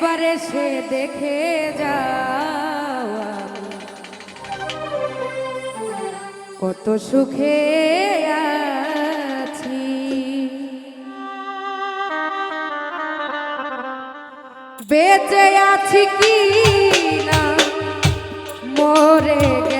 একবারে সে দেখে যাওয়া কত সুখে আছি। বেঁচে আছি কি না? মরে গেছি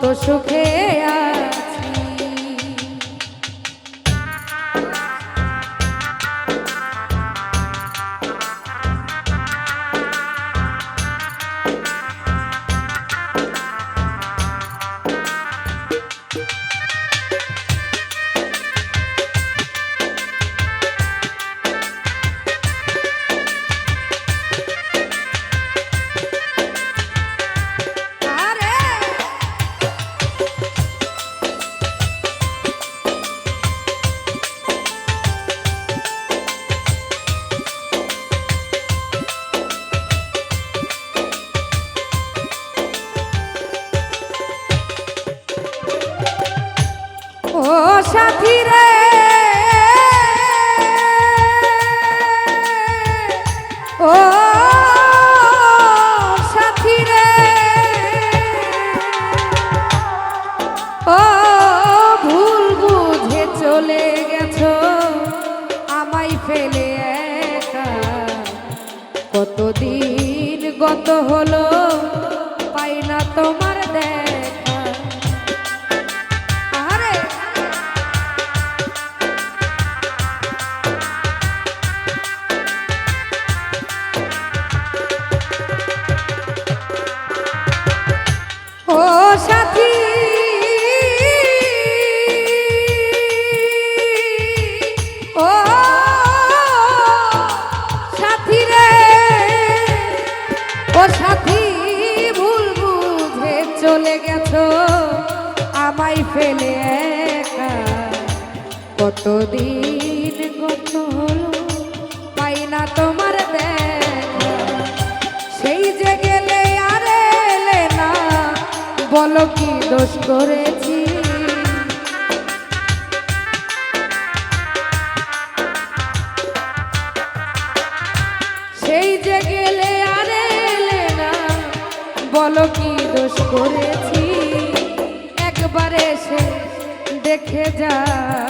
কত সুখে সাথী রে। ও সাথী ও ভুল বুঝে চলে গেছো আমায় ফেলে কতদিন গত হলো কতদিন কত হলো পাই না তোমার দেখা। সেই যে গেলে আর এলে না, বলো কি দোষ করেছি? সেই যে গেলে আর এলে না, বলো কি দোষ করেছি? একবার এসে দেখে যাও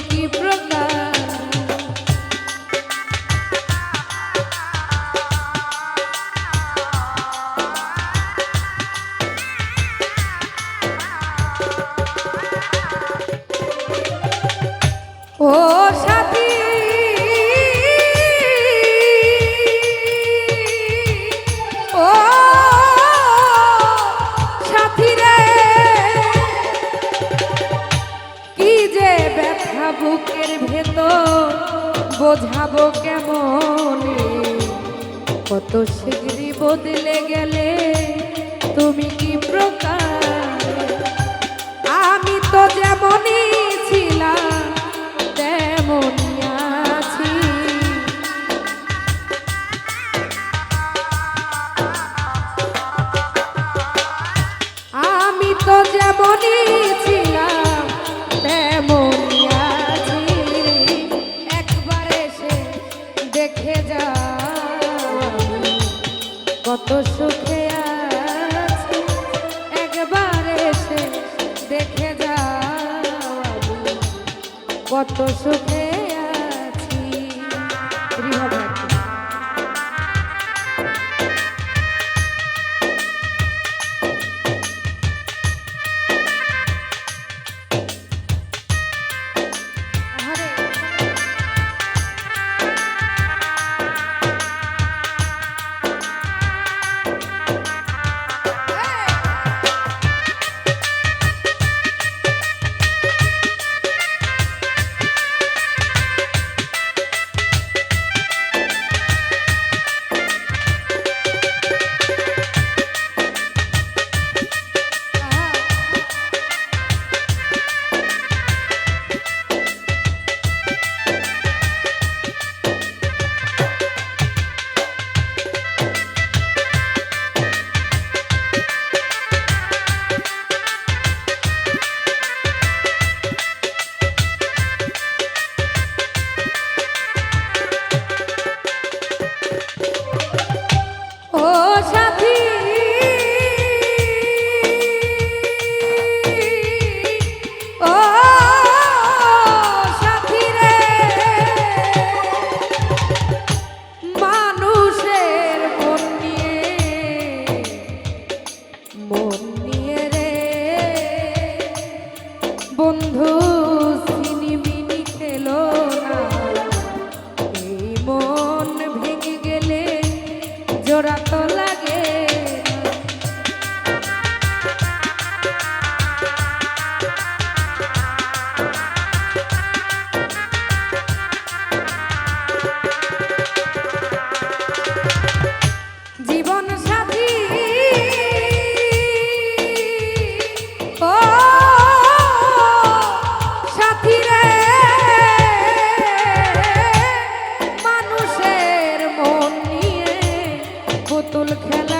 কি প্রকার? বুকের ভেতর, বোঝাবো কেমন? কত শিগড়ি বদলে গেলে তুমি কি প্রকার? আমি তো যেমনই ছিলাম, তেমনই আমি তো যেমনই কত সুখে পুতুল খেলা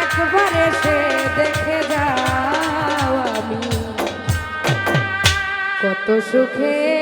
একবার এসে দেখে যাও আমি কত সুখে